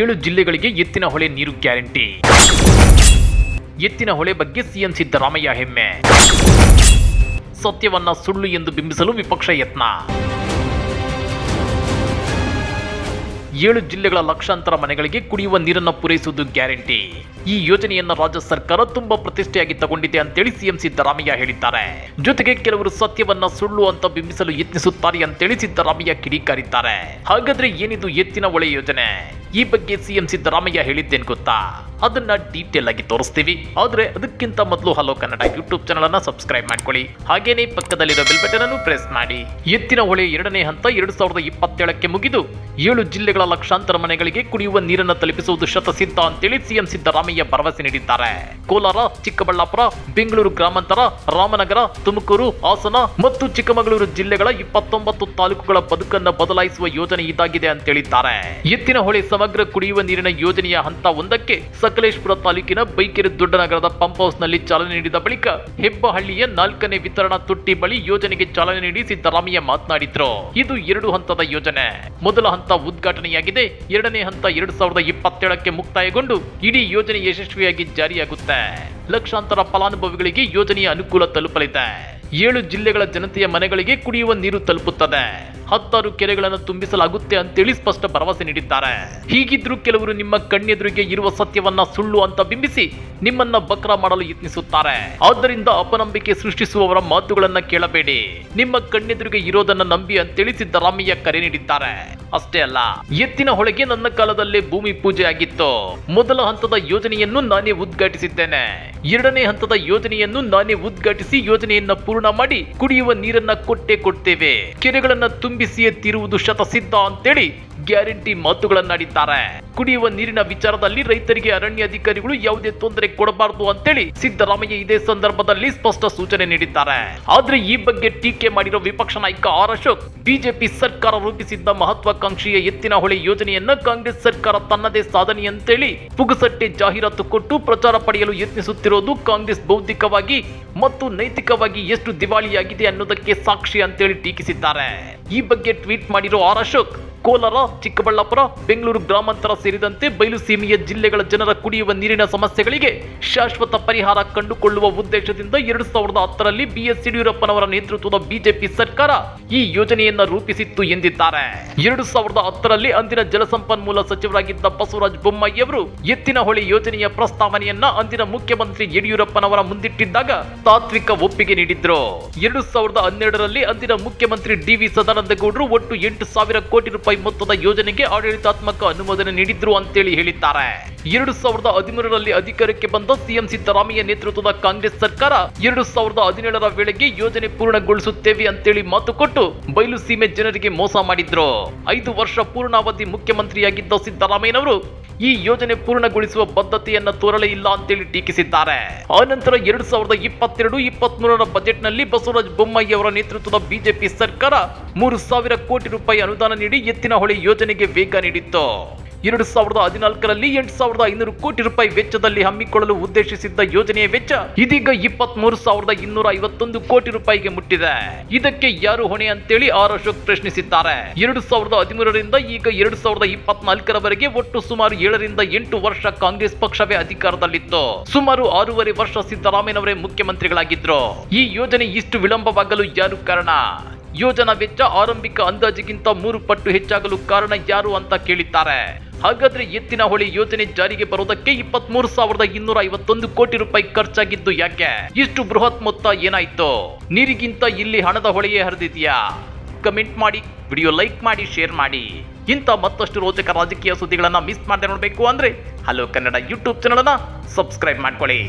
ಏಳು ಜಿಲ್ಲೆಗಳಿಗೆ ಎತ್ತಿನ ಹೊಳೆ ನೀರು ಗ್ಯಾರಂಟಿ. ಎತ್ತಿನ ಹೊಳೆ ಬಗ್ಗೆ ಸಿಎಂ ಸಿದ್ದರಾಮಯ್ಯ ಹೆಮ್ಮೆ. ಸತ್ಯವನ್ನ ಸುಳ್ಳು ಎಂದು ಬಿಂಬಿಸಲು ವಿಪಕ್ಷ ಯತ್ನ. ಏಳು ಜಿಲ್ಲೆಗಳ ಲಕ್ಷಾಂತರ ಮನೆಗಳಿಗೆ ಕುಡಿಯುವ ನೀರನ್ನು ಪೂರೈಸುವುದು ಗ್ಯಾರಂಟಿ. ಈ ಯೋಜನೆಯನ್ನ ರಾಜ್ಯ ಸರ್ಕಾರ ತುಂಬಾ ಪ್ರತಿಷ್ಠೆಯಾಗಿ ತಗೊಂಡಿದೆ ಅಂತೇಳಿ ಸಿಎಂ ಸಿದ್ದರಾಮಯ್ಯ ಹೇಳಿದ್ದಾರೆ. ಜೊತೆಗೆ ಕೆಲವರು ಸತ್ಯವನ್ನ ಸುಳ್ಳು ಅಂತ ಬಿಂಬಿಸಲು ಯತ್ನಿಸುತ್ತಾರೆ ಅಂತೇಳಿ ಸಿದ್ದರಾಮಯ್ಯ ಕಿಡಿಕಾರಿದ್ದಾರೆ. ಹಾಗಾದ್ರೆ ಏನಿದು ಎತ್ತಿನ ಒಳೆ ಯೋಜನೆ? ಈ ಬಗ್ಗೆ ಸಿಎಂ ಸಿದ್ದರಾಮಯ್ಯ ಹೇಳಿದ್ದೇನು ಗೊತ್ತಾ? ಅದನ್ನ ಡೀಟೇಲ್ ಆಗಿ ತೋರಿಸ್ತೀವಿ. ಆದ್ರೆ ಅದಕ್ಕಿಂತ ಮೊದಲು ಹಲೋ ಕನ್ನಡ ಯೂಟ್ಯೂಬ್ ಚಾನಲ್ ಅನ್ನ ಸಬ್ಸ್ಕ್ರೈಬ್ ಮಾಡ್ಕೊಳ್ಳಿ. ಹಾಗೇನೆ ಪಕ್ಕದಲ್ಲಿರೋ ಬೆಲ್ ಬಟನ್ ಅನ್ನು ಪ್ರೆಸ್ ಮಾಡಿ. ಎತ್ತಿನ ಹೊಳೆ ಎರಡನೇ ಹಂತ ಎರಡು ಸಾವಿರದ ಇಪ್ಪತ್ತೇಳಕ್ಕೆ ಮುಗಿದು ಏಳು ಜಿಲ್ಲೆಗಳ ಲಕ್ಷಾಂತರ ಮನೆಗಳಿಗೆ ಕುಡಿಯುವ ನೀರನ್ನು ತಲುಪಿಸುವುದು ಶತಸಿದ್ಧ ಅಂತೇಳಿ ಸಿಎಂ ಸಿದ್ದರಾಮಯ್ಯ ಭರವಸೆ ನೀಡಿದ್ದಾರೆ. ಕೋಲಾರ, ಚಿಕ್ಕಬಳ್ಳಾಪುರ, ಬೆಂಗಳೂರು ಗ್ರಾಮಾಂತರ, ರಾಮನಗರ, ತುಮಕೂರು, ಹಾಸನ ಮತ್ತು ಚಿಕ್ಕಮಗಳೂರು ಜಿಲ್ಲೆಗಳ ಇಪ್ಪತ್ತೊಂಬತ್ತು ತಾಲೂಕುಗಳ ಬದುಕನ್ನ ಬದಲಾಯಿಸುವ ಯೋಜನೆ ಇದಾಗಿದೆ ಅಂತ ಹೇಳಿದ್ದಾರೆ. ಎತ್ತಿನ ಹೊಳೆ ಸಮಗ್ರ ಕುಡಿಯುವ ನೀರಿನ ಯೋಜನೆಯ ಹಂತ ಒಂದಕ್ಕೆ ಸಕಲೇಶ್ಪುರ ತಾಲೂಕಿನ ಬೈಕೆರೆ ದೊಡ್ಡನಗರದ ಪಂಪ್ ಹೌಸ್ನಲ್ಲಿ ಚಾಲನೆ ನೀಡಿದ ಬಳಿಕ ಹೆಬ್ಬಹಳ್ಳಿಯ ನಾಲ್ಕನೇ ವಿತರಣಾ ತೊಟ್ಟಿ ಬಳಿ ಯೋಜನೆಗೆ ಚಾಲನೆ ನೀಡಿ ಸಿದ್ದರಾಮಯ್ಯ ಮಾತನಾಡಿದ್ರು. ಇದು ಎರಡು ಹಂತದ ಯೋಜನೆ. ಮೊದಲ ಹಂತ ಉದ್ಘಾಟನೆಯಾಗಿದೆ. ಎರಡನೇ ಹಂತ ಎರಡು ಸಾವಿರದ ಇಪ್ಪತ್ತೇಳಕ್ಕೆ ಮುಕ್ತಾಯಗೊಂಡು ಇಡೀ ಯೋಜನೆ ಯಶಸ್ವಿಯಾಗಿ ಜಾರಿಯಾಗುತ್ತೆ. ಲಕ್ಷಾಂತರ ಫಲಾನುಭವಿಗಳಿಗೆ ಯೋಜನೆಯ ಅನುಕೂಲ ತಲುಪಲಿದೆ. ಏಳು ಜಿಲ್ಲೆಗಳ ಜನತೆಯ ಮನೆಗಳಿಗೆ ಕುಡಿಯುವ ನೀರು ತಲುಪುತ್ತದೆ. ಹತ್ತಾರು ಕೆರೆಗಳನ್ನು ತುಂಬಿಸಲಾಗುತ್ತೆ ಅಂತೇಳಿ ಸ್ಪಷ್ಟ ಭರವಸೆ ನೀಡಿದ್ದಾರೆ. ಹೀಗಿದ್ರೂ ಕೆಲವರು ನಿಮ್ಮ ಕಣ್ಣೆದುರಿಗೆ ಇರುವ ಸತ್ಯವನ್ನ ಸುಳ್ಳು ಅಂತ ಬಿಂಬಿಸಿ ನಿಮ್ಮನ್ನ ಬಕ್ರ ಮಾಡಲು ಯತ್ನಿಸುತ್ತಾರೆ. ಆದ್ದರಿಂದ ಅಪನಂಬಿಕೆ ಸೃಷ್ಟಿಸುವವರ ಮಾತುಗಳನ್ನ ಕೇಳಬೇಡಿ. ನಿಮ್ಮ ಕಣ್ಣೆದುರಿಗೆ ಇರೋದನ್ನ ನಂಬಿ ಅಂತೇಳಿ ಸಿದ್ದರಾಮಯ್ಯ ಕರೆ ನೀಡಿದ್ದಾರೆ. ಅಷ್ಟೇ ಅಲ್ಲ, ಎತ್ತಿನ ಹೊಳೆಗೆ ನನ್ನ ಕಾಲದಲ್ಲೇ ಭೂಮಿ ಪೂಜೆ ಆಗಿತ್ತು. ಮೊದಲ ಹಂತದ ಯೋಜನೆಯನ್ನು ನಾನೇ ಉದ್ಘಾಟಿಸಿದ್ದೇನೆ. ಎರಡನೇ ಹಂತದ ಯೋಜನೆಯನ್ನು ನಾನೇ ಉದ್ಘಾಟಿಸಿ ಯೋಜನೆಯನ್ನ ಪೂರ್ಣ ಮಾಡಿ ಕುಡಿಯುವ ನೀರನ್ನ ಕೊಟ್ಟೆ ಕೊಡ್ತೇವೆ. ಕೆರೆಗಳನ್ನ ತುಂಬಿಸಿಯೇ ತೀರುವುದು ಶತಸಿದ್ಧ ಅಂತೇಳಿ ಗ್ಯಾರಂಟಿ ಮಾತುಗಳನ್ನಾಡಿದ್ದಾರೆ. ಕುಡಿಯುವ ನೀರಿನ ವಿಚಾರದಲ್ಲಿ ರೈತರಿಗೆ ಅರಣ್ಯ ಅಧಿಕಾರಿಗಳು ಯಾವುದೇ ತೊಂದರೆ ಕೊಡಬಾರದು ಅಂತೇಳಿ ಸಿದ್ದರಾಮಯ್ಯ ಇದೇ ಸಂದರ್ಭದಲ್ಲಿ ಸ್ಪಷ್ಟ ಸೂಚನೆ ನೀಡಿದ್ದಾರೆ. ಆದ್ರೆ ಈ ಬಗ್ಗೆ ಟೀಕೆ ಮಾಡಿರೋ ವಿಪಕ್ಷ ನಾಯಕ ಆರ್ ಅಶೋಕ್, ಬಿಜೆಪಿ ಸರ್ಕಾರ ರೂಪಿಸಿದ್ದ ಮಹತ್ವಾಕಾಂಕ್ಷಿಯ ಎತ್ತಿನ ಹೊಳೆ ಯೋಜನೆಯನ್ನ ಕಾಂಗ್ರೆಸ್ ಸರ್ಕಾರ ತನ್ನದೇ ಸಾಧನೆ ಅಂತೇಳಿ ಪುಗುಸಟ್ಟೆ ಜಾಹೀರಾತು ಕೊಟ್ಟು ಪ್ರಚಾರ ಪಡೆಯಲು ಯತ್ನಿಸುತ್ತಿರುವುದು ಕಾಂಗ್ರೆಸ್ ಬೌದ್ಧಿಕವಾಗಿ ಮತ್ತು ನೈತಿಕವಾಗಿ ಎಷ್ಟು ದಿವಾಳಿಯಾಗಿದೆ ಅನ್ನೋದಕ್ಕೆ ಸಾಕ್ಷಿ ಅಂತೇಳಿ ಟೀಕಿಸಿದ್ದಾರೆ. ಈ ಬಗ್ಗೆ ಟ್ವೀಟ್ ಮಾಡಿರೋ ಆರ್ ಅಶೋಕ್ ಕೋಲಾರ, ಚಿಕ್ಕಬಳ್ಳಾಪುರ, ಬೆಂಗಳೂರು ಗ್ರಾಮಾಂತರ ಸೇರಿದಂತೆ ಬಯಲು ಸೀಮೆಯ ಜಿಲ್ಲೆಗಳ ಜನರ ಕುಡಿಯುವ ನೀರಿನ ಸಮಸ್ಯೆಗಳಿಗೆ ಶಾಶ್ವತ ಪರಿಹಾರ ಕಂಡುಕೊಳ್ಳುವ ಉದ್ದೇಶದಿಂದ ಎರಡು ಸಾವಿರದ ಹತ್ತರಲ್ಲಿ ಬಿಎಸ್ ಯಡಿಯೂರಪ್ಪನವರ ನೇತೃತ್ವದ ಬಿಜೆಪಿ ಸರ್ಕಾರ ಈ ಯೋಜನೆಯನ್ನ ರೂಪಿಸಿತ್ತು ಎಂದಿದ್ದಾರೆ. ಎರಡು ಸಾವಿರದ ಹತ್ತರಲ್ಲಿ ಅಂದಿನ ಜಲಸಂಪನ್ಮೂಲ ಸಚಿವರಾಗಿದ್ದ ಬಸವರಾಜ ಬೊಮ್ಮಾಯಿ ಅವರು ಎತ್ತಿನ ಹೊಳೆ ಯೋಜನೆಯ ಪ್ರಸ್ತಾವನೆಯನ್ನ ಅಂದಿನ ಮುಖ್ಯಮಂತ್ರಿ ಯಡಿಯೂರಪ್ಪನವರ ಮುಂದಿಟ್ಟಿದ್ದಾಗ ತಾತ್ವಿಕ ಒಪ್ಪಿಗೆ ನೀಡಿದ್ರು. ಎರಡು ಸಾವಿರದ ಹನ್ನೆರಡರಲ್ಲಿ ಅಂದಿನ ಮುಖ್ಯಮಂತ್ರಿ ಡಿವಿ ಸದಾನಂದಗೌಡರು ಒಟ್ಟು ಎಂಟು ಸಾವಿರ ಕೋಟಿ ರೂಪಾಯಿ ಮೊತ್ತದ ಯೋಜನೆಗೆ ಆಡಳಿತಾತ್ಮಕ ಅನುಮೋದನೆ ನೀಡಿದ್ರು ಅಂತೇಳಿ ಹೇಳಿದ್ದಾರೆ. ಎರಡು ಸಾವಿರದ ಹದಿಮೂರರಲ್ಲಿ ಅಧಿಕಾರಕ್ಕೆ ಬಂದ ಸಿಎಂ ಸಿದ್ದರಾಮಯ್ಯ ನೇತೃತ್ವದ ಕಾಂಗ್ರೆಸ್ ಸರ್ಕಾರ ಎರಡು ಸಾವಿರದ ಹದಿನೇಳರ ವೇಳೆಗೆ ಯೋಜನೆ ಪೂರ್ಣಗೊಳಿಸುತ್ತೇವೆ ಅಂತೇಳಿ ಮಾತು ಕೊಟ್ಟು ಬಯಲು ಸೀಮೆ ಜನರಿಗೆ ಮೋಸ ಮಾಡಿದ್ರು. ಐದು ವರ್ಷ ಪೂರ್ಣಾವಧಿ ಮುಖ್ಯಮಂತ್ರಿಯಾಗಿದ್ದ ಸಿದ್ದರಾಮಯ್ಯನವರು ಈ ಯೋಜನೆ ಪೂರ್ಣಗೊಳಿಸುವ ಬದ್ಧತೆಯನ್ನ ತೋರಲೇ ಇಲ್ಲ ಅಂತೇಳಿ ಟೀಕಿಸಿದ್ದಾರೆ. ಆನಂತರ ಎರಡ್ ಸಾವಿರದ ಇಪ್ಪತ್ತೆರಡು ಇಪ್ಪತ್ತ್ ಮೂರರ ಬಜೆಟ್ನಲ್ಲಿ ಬಸವರಾಜ ಬೊಮ್ಮಾಯಿ ಅವರ ನೇತೃತ್ವದ ಬಿಜೆಪಿ ಸರ್ಕಾರ ಮೂರು ಸಾವಿರ ಕೋಟಿ ರೂಪಾಯಿ ಅನುದಾನ ನೀಡಿ ಎತ್ತಿನ ಹೊಳೆ ಯೋಜನೆಗೆ ವೇಗ ನೀಡಿತ್ತು. ಎರಡು ಸಾವಿರದ ಹದಿನಾಲ್ಕರಲ್ಲಿ ಎಂಟು ಸಾವಿರದ ಐನೂರು ಕೋಟಿ ರೂಪಾಯಿ ವೆಚ್ಚದಲ್ಲಿ ಹಮ್ಮಿಕೊಳ್ಳಲು ಉದ್ದೇಶಿಸಿದ್ದ ಯೋಜನೆಯ ವೆಚ್ಚ ಇದೀಗ ಇಪ್ಪತ್ತ್ ಮೂರು ಸಾವಿರದ ಇನ್ನೂರ ಐವತ್ತೊಂದು ಕೋಟಿ ರೂಪಾಯಿಗೆ ಮುಟ್ಟಿದೆ. ಇದಕ್ಕೆ ಯಾರು ಹೊಣೆ ಅಂತೇಳಿ ಆರ್ ಅಶೋಕ್ ಪ್ರಶ್ನಿಸಿದ್ದಾರೆ. ಎರಡು ಸಾವಿರದ ಹದಿಮೂರರಿಂದ ಈಗ ಎರಡು ಸಾವಿರದ ಇಪ್ಪತ್ನಾಲ್ಕರವರೆಗೆ ಒಟ್ಟು ಸುಮಾರು ಏಳರಿಂದ ಎಂಟು ವರ್ಷ ಕಾಂಗ್ರೆಸ್ ಪಕ್ಷವೇ ಅಧಿಕಾರದಲ್ಲಿತ್ತು. ಸುಮಾರು ಆರೂವರೆ ವರ್ಷ ಸಿದ್ದರಾಮಯ್ಯನವರೇ ಮುಖ್ಯಮಂತ್ರಿಗಳಾಗಿದ್ರು. ಈ ಯೋಜನೆ ಇಷ್ಟು ವಿಳಂಬವಾಗಲು ಯಾರು ಕಾರಣ? ಯೋಜನಾ ವೆಚ್ಚ ಆರಂಭಿಕ ಅಂದಾಜಿಗಿಂತ ಮೂರು ಪಟ್ಟು ಹೆಚ್ಚಾಗಲು ಕಾರಣ ಯಾರು ಅಂತ ಕೇಳಿದ್ದಾರೆ. ಹಾಗಾದ್ರೆ ಎತ್ತಿನ ಹೊಳಿ ಯೋಜನೆ ಜಾರಿಗೆ ಬರೋದಕ್ಕೆ ಇಪ್ಪತ್ಮೂರು ಸಾವಿರದ ಇನ್ನೂರ ಐವತ್ತೊಂದು ಕೋಟಿ ರೂಪಾಯಿ ಖರ್ಚಾಗಿದ್ದು ಯಾಕೆ? ಇಷ್ಟು ಬೃಹತ್ ಮೊತ್ತ ಏನಾಯ್ತು? ನೀರಿಗಿಂತ ಇಲ್ಲಿ ಹಣದ ಹೊಳೆಯೇ ಹರಿದಿದ್ಯಾ? ಕಮೆಂಟ್ ಮಾಡಿ, ವಿಡಿಯೋ ಲೈಕ್ ಮಾಡಿ, ಶೇರ್ ಮಾಡಿ. ಇಂಥ ಮತ್ತಷ್ಟು ರೋಚಕ ರಾಜಕೀಯ ಸುದ್ದಿಗಳನ್ನ ಮಿಸ್ ಮಾಡದೆ ನೋಡಬೇಕು ಅಂದ್ರೆ ಹಲೋ ಕನ್ನಡ ಯೂಟ್ಯೂಬ್ ಚಾನಲ್ ಅನ್ನ ಸಬ್ಸ್ಕ್ರೈಬ್ ಮಾಡ್ಕೊಳ್ಳಿ.